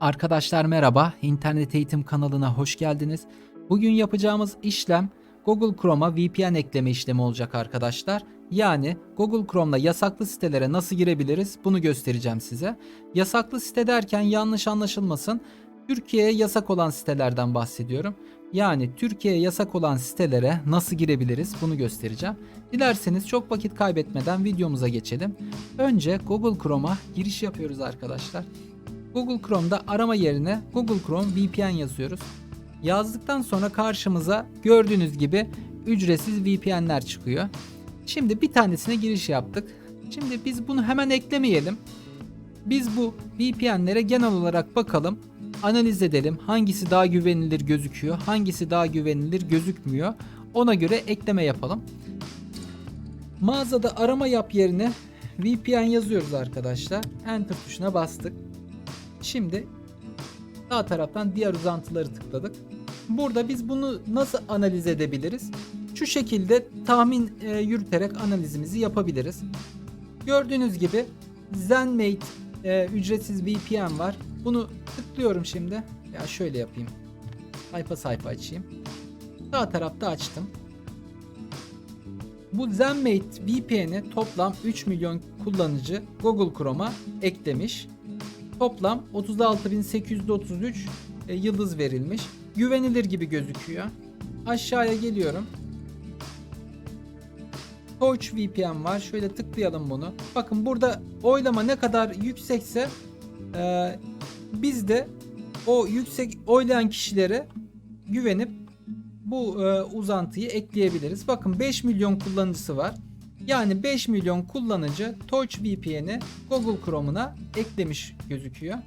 Arkadaşlar merhaba, İnternet Eğitim kanalına hoş geldiniz. Bugün yapacağımız işlem Google Chrome'a VPN ekleme işlemi olacak arkadaşlar. Yani Google Chrome'la yasaklı sitelere nasıl girebiliriz bunu göstereceğim size. Yasaklı site derken yanlış anlaşılmasın. Türkiye'ye yasak olan sitelerden bahsediyorum. Yani Türkiye'ye yasak olan sitelere nasıl girebiliriz bunu göstereceğim. Dilerseniz çok vakit kaybetmeden videomuza geçelim. Önce Google Chrome'a giriş yapıyoruz arkadaşlar. Google Chrome'da arama yerine Google Chrome VPN yazıyoruz. Yazdıktan sonra karşımıza gördüğünüz gibi ücretsiz VPN'ler çıkıyor. Şimdi bir tanesine giriş yaptık. Şimdi biz bunu hemen eklemeyelim. Biz bu VPN'lere genel olarak bakalım. Analiz edelim. Hangisi daha güvenilir gözüküyor, hangisi daha güvenilir gözükmüyor. Ona göre ekleme yapalım. Mağazada arama yap yerine VPN yazıyoruz arkadaşlar. Enter tuşuna bastık. Şimdi sağ taraftan diğer uzantıları tıkladık. Burada biz bunu nasıl analiz edebiliriz? Şu şekilde tahmin e, yürüterek analizimizi yapabiliriz. Gördüğünüz gibi ZenMate e, ücretsiz VPN var. Bunu tıklıyorum şimdi. Ya şöyle yapayım. Sayfa sayfa açayım. Sağ tarafta açtım. Bu ZenMate VPN'i toplam 3 milyon kullanıcı Google Chrome'a eklemiş. Toplam 36.833 e, yıldız verilmiş. Güvenilir gibi gözüküyor. Aşağıya geliyorum. Torch VPN var. Şöyle tıklayalım bunu. Bakın burada oylama ne kadar yüksekse e, biz de o yüksek oylayan kişilere güvenip bu e, uzantıyı ekleyebiliriz. Bakın 5 milyon kullanıcısı var. Yani 5 milyon kullanıcı Torch VPN'i Google Chrome'una eklemiş gözüküyor.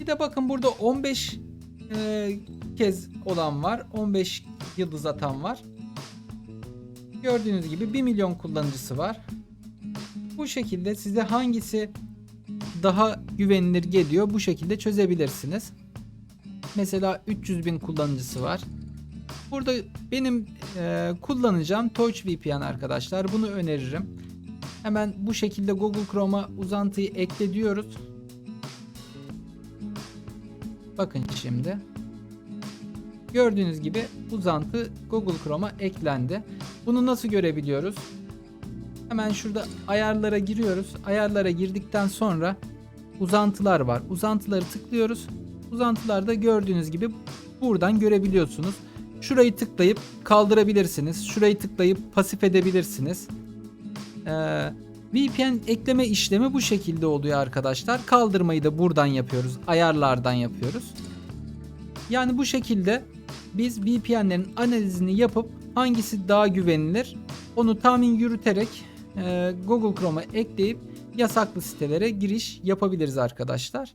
Bir de bakın burada 15 e, kez olan var. 15 yıldız atan var. Gördüğünüz gibi 1 milyon kullanıcısı var. Bu şekilde size hangisi daha güvenilir geliyor bu şekilde çözebilirsiniz. Mesela 300 bin kullanıcısı var. Burada benim e, kullanacağım Torch VPN arkadaşlar. Bunu öneririm. Hemen bu şekilde Google Chrome'a uzantıyı ekle diyoruz. Bakın şimdi. Gördüğünüz gibi uzantı Google Chrome'a eklendi. Bunu nasıl görebiliyoruz? Hemen şurada ayarlara giriyoruz. Ayarlara girdikten sonra uzantılar var. Uzantıları tıklıyoruz. Uzantılarda gördüğünüz gibi buradan görebiliyorsunuz. Şurayı tıklayıp kaldırabilirsiniz. Şurayı tıklayıp pasif edebilirsiniz. Ee, VPN ekleme işlemi bu şekilde oluyor arkadaşlar. Kaldırmayı da buradan yapıyoruz. Ayarlardan yapıyoruz. Yani bu şekilde biz VPN'lerin analizini yapıp hangisi daha güvenilir onu tahmin yürüterek e, Google Chrome'a ekleyip yasaklı sitelere giriş yapabiliriz arkadaşlar.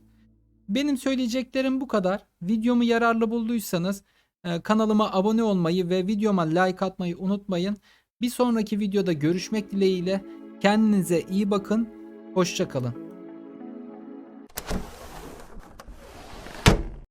Benim söyleyeceklerim bu kadar. Videomu yararlı bulduysanız Kanalıma abone olmayı ve videoma like atmayı unutmayın. Bir sonraki videoda görüşmek dileğiyle. Kendinize iyi bakın. Hoşçakalın.